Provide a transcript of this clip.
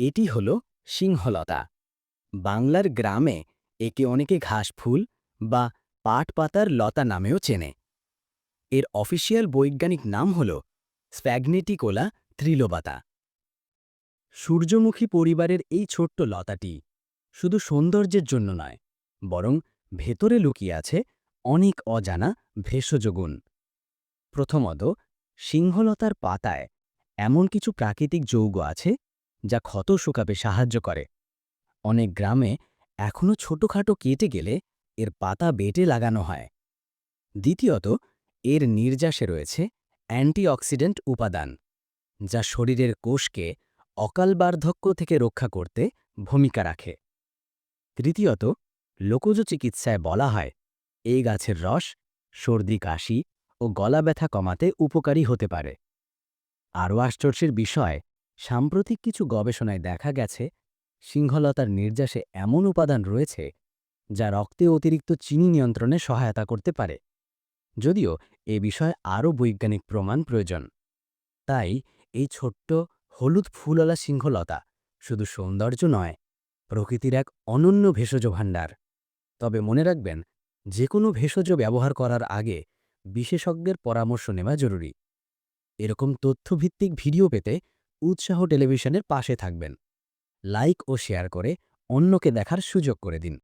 এটি হল সিংহলতা। বাংলার গ্রামে একে অনেকে ঘাসফুল বা পাট পাতার লতা নামেও চেনে। এর অফিসিয়াল বৈজ্ঞানিক নাম হল স্প্যাগনেটিকোলা ত্রিলোবাতা। সূর্যমুখী পরিবারের এই ছোট্ট লতাটি শুধু সৌন্দর্যের জন্য নয়, বরং ভেতরে লুকিয়ে আছে অনেক অজানা ভেষজ গুণ। প্রথমত, সিংহলতার পাতায় এমন কিছু প্রাকৃতিক যৌগ আছে যা ক্ষত শুকাতে সাহায্য করে। অনেক গ্রামে এখনও ছোটখাটো কেটে গেলে এর পাতা বেটে লাগানো হয়। দ্বিতীয়ত, এর নির্যাসে রয়েছে অ্যান্টিঅক্সিডেন্ট উপাদান, যা শরীরের কোষকে অকাল বার্ধক্য থেকে রক্ষা করতে ভূমিকা রাখে। তৃতীয়ত, লোকজ চিকিৎসায় বলা হয় এই গাছের রস সর্দি, কাশি ও গলা ব্যথা কমাতে উপকারী হতে পারে। আরও আশ্চর্যের বিষয় সাম্প্রতিক কিছু গবেষণায় দেখা গেছে, সিংহলতার নির্যাসে এমন উপাদান রয়েছে, যা রক্তে অতিরিক্ত চিনি নিয়ন্ত্রণে সহায়তা করতে পারে। যদিও এ বিষয়ে আরও বৈজ্ঞানিক প্রমাণ প্রয়োজন। তাই এই ছোট্ট হলুদ ফুলওয়ালা সিংহলতা শুধু সৌন্দর্য নয়, প্রকৃতির এক অনন্য ভেষজ ভাণ্ডার। তবে মনে রাখবেন যে কোনো ভেষজ ব্যবহার করার আগে বিশেষজ্ঞের পরামর্শ নেওয়া জরুরি। এরকম তথ্যভিত্তিক ভিডিও পেতে উৎসাহ টেলিভিশনের পাশে থাকবেন। লাইক ও শেয়ার করে অন্যকে দেখার সুযোগ করে দিন।